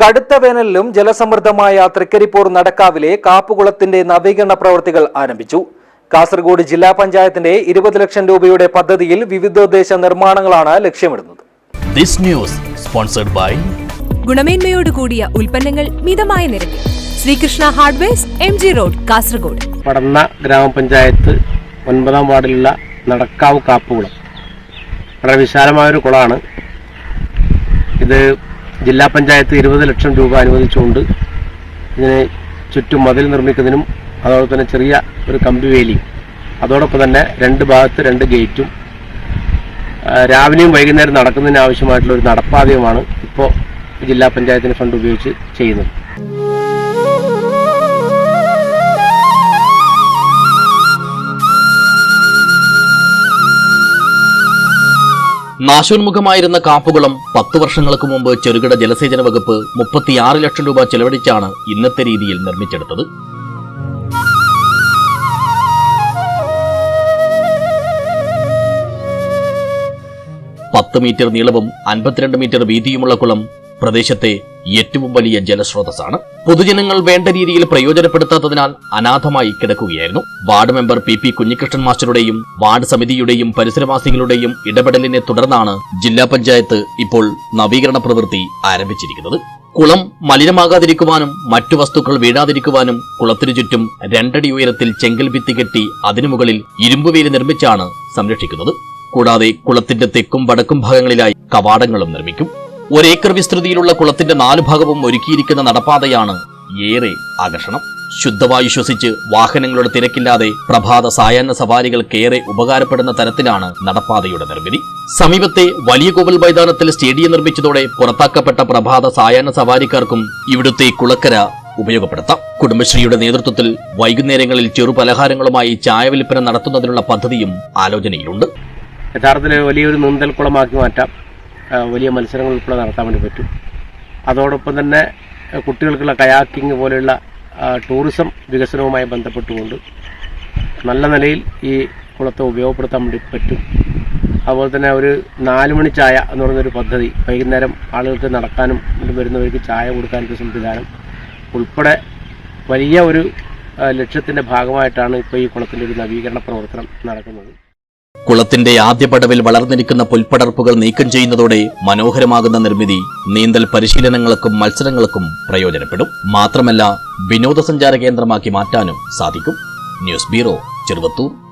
കടുത്ത വേനലിലും ജലസമൃദ്ധമായ തൃക്കരിപ്പൂർ നടക്കാവിലെ കാപ്പുകുളത്തിന്റെ നവീകരണ പ്രവൃത്തികൾ ആരംഭിച്ചു. കാസർഗോഡ് ജില്ലാ പഞ്ചായത്തിന്റെ ഇരുപത് ലക്ഷം രൂപയുടെ പദ്ധതിയിൽ വിവിധോദ്ദേശ നിർമ്മാണങ്ങളാണ് ലക്ഷ്യമിടുന്നത്. This news sponsored by ഗുണമേന്മയോട് കൂടിയ ഉൽപ്പന്നങ്ങൾ മിതമായ നിരക്കിൽ. Sreekrishna hardwares M G road Kasaragod. Padanna ഗ്രാമപഞ്ചായത്ത് ഒൻപതാം വാർഡിലുള്ള നടക്കാവ് കാപ്പുകുളം. വളരെ വിശാലമായൊരു കുളമാണ്. ഇത് ജില്ലാ പഞ്ചായത്ത് ഇരുപത് ലക്ഷം രൂപ അനുവദിച്ചുകൊണ്ട് ഇതിനെ ചുറ്റും മതിൽ നിർമ്മിക്കുന്നതിനും അതോടൊപ്പം തന്നെ ചെറിയ ഒരു കമ്പി വേലി അതോടൊപ്പം തന്നെ രണ്ട് ഭാഗത്ത് രണ്ട് ഗേറ്റും രാവിലെയും വൈകുന്നേരം നടക്കുന്നതിന് ആവശ്യമായിട്ടുള്ള ഒരു നടപ്പാതയുമാണ് ഇപ്പോൾ ജില്ലാ പഞ്ചായത്തിന്റെ ഫണ്ട് ഉപയോഗിച്ച് ചെയ്യുന്നത്. നാശോന്മുഖമായിരുന്ന കാപ്പുകുളം പത്തു വർഷങ്ങൾക്ക് മുമ്പ് ചെറുകിട ജലസേചന വകുപ്പ് മുപ്പത്തിയാറ് ലക്ഷം രൂപ ചെലവഴിച്ചാണ് ഇന്നത്തെ രീതിയിൽ നിർമ്മിച്ചെടുത്തത്. പത്ത് മീറ്റർ നീളവും അൻപത്തിരണ്ട് മീറ്റർ വീതിയുമുള്ള കുളം പ്രദേശത്തെ ഏറ്റവും വലിയ ജലസ്രോതസ്സാണ്. പൊതുജനങ്ങൾ വേണ്ട രീതിയിൽ പ്രയോജനപ്പെടുത്താത്തതിനാൽ അനാഥമായി കിടക്കുകയായിരുന്നു. Ward member P P Kunhikrishnan മാസ്റ്ററുടെയും ward സമിതിയുടെയും പരിസരവാസികളുടെയും ഇടപെടലിനെ തുടർന്നാണ് ജില്ലാ പഞ്ചായത്ത് ഇപ്പോൾ നവീകരണ പ്രവൃത്തി ആരംഭിച്ചിരിക്കുന്നത്. കുളം മലിനമാകാതിരിക്കുവാനും മറ്റു വസ്തുക്കൾ വീഴാതിരിക്കുവാനും കുളത്തിനു ചുറ്റും രണ്ടടി ഉയരത്തിൽ ചെങ്കൽ ഭിത്തി കെട്ടി അതിനു മുകളിൽ ഇരുമ്പുവേലി നിർമ്മിച്ചാണ് സംരക്ഷിക്കുന്നത്. കൂടാതെ കുളത്തിന്റെ തെക്കും വടക്കും ഭാഗങ്ങളിലായി കവാടങ്ങളും നിർമ്മിക്കും. ഒരേക്കർ വിസ്തൃതിയിലുള്ള കുളത്തിന്റെ നാലു ഭാഗവും ഒരുക്കിയിരിക്കുന്ന നടപ്പാതയാണ് ഏറെ ആകർഷണം. ശുദ്ധവായു ശ്വസിച്ച് വാഹനങ്ങളുടെ തിരക്കില്ലാതെ പ്രഭാത സായാഹ്ന സവാരികൾക്കേറെ ഉപകാരപ്പെടുന്ന തരത്തിലാണ് നടപ്പാതയുടെ നിർമ്മിതി. സമീപത്തെ വലിയ കോവൽ മൈതാനത്തിൽ സ്റ്റേഡിയം നിർമ്മിച്ചതോടെ പുറത്താക്കപ്പെട്ട പ്രഭാത സായാഹ്ന സവാരിക്കാർക്കും ഇവിടുത്തെ കുളക്കര ഉപയോഗപ്പെടുത്താം. കുടുംബശ്രീയുടെ നേതൃത്വത്തിൽ വൈകുന്നേരങ്ങളിൽ ചെറു പലഹാരങ്ങളുമായി ചായ വിൽപ്പന നടത്തുന്നതിനുള്ള പദ്ധതിയും ആലോചനയിലുണ്ട്. യഥാർത്ഥത്തിൽ വലിയൊരു നീന്തൽ കുളമാക്കി മാറ്റാം. വലിയ മത്സരങ്ങൾ ഉൾപ്പെടെ നടത്താൻ വേണ്ടി പറ്റും. അതോടൊപ്പം തന്നെ കുട്ടികൾക്കുള്ള കയാക്കിംഗ് പോലെയുള്ള ടൂറിസം വികസനവുമായി ബന്ധപ്പെട്ടുകൊണ്ട് നല്ല നിലയിൽ ഈ കുളത്തെ ഉപയോഗപ്പെടുത്താൻ വേണ്ടി പറ്റും. അതുപോലെ തന്നെ ഒരു നാല് മണി ചായ എന്ന് പറയുന്നൊരു പദ്ധതി വൈകുന്നേരം ആളുകൾക്ക് നടക്കാനും വരുന്നവർക്ക് ചായ കൊടുക്കാനൊരു സംവിധാനം ഉൾപ്പെടെ വലിയ ഒരു ലക്ഷ്യത്തിന്റെ ഭാഗമായിട്ടാണ് ഇപ്പോൾ ഈ കുളത്തിന്റെ ഒരു നവീകരണ പ്രവർത്തനം നടക്കുന്നത്. കുളത്തിന്റെ ആദ്യ പടവിൽ വളർന്നിരിക്കുന്ന പുൽപ്പടർപ്പുകൾ നീക്കം ചെയ്യുന്നതോടെ മനോഹരമാകുന്ന നിർമ്മിതി നീന്തൽ പരിശീലനങ്ങൾക്കും മത്സരങ്ങൾക്കും പ്രയോജനപ്പെടും. മാത്രമല്ല വിനോദസഞ്ചാര കേന്ദ്രമാക്കി മാറ്റാനും സാധിക്കും. News bureau Cheruvathur.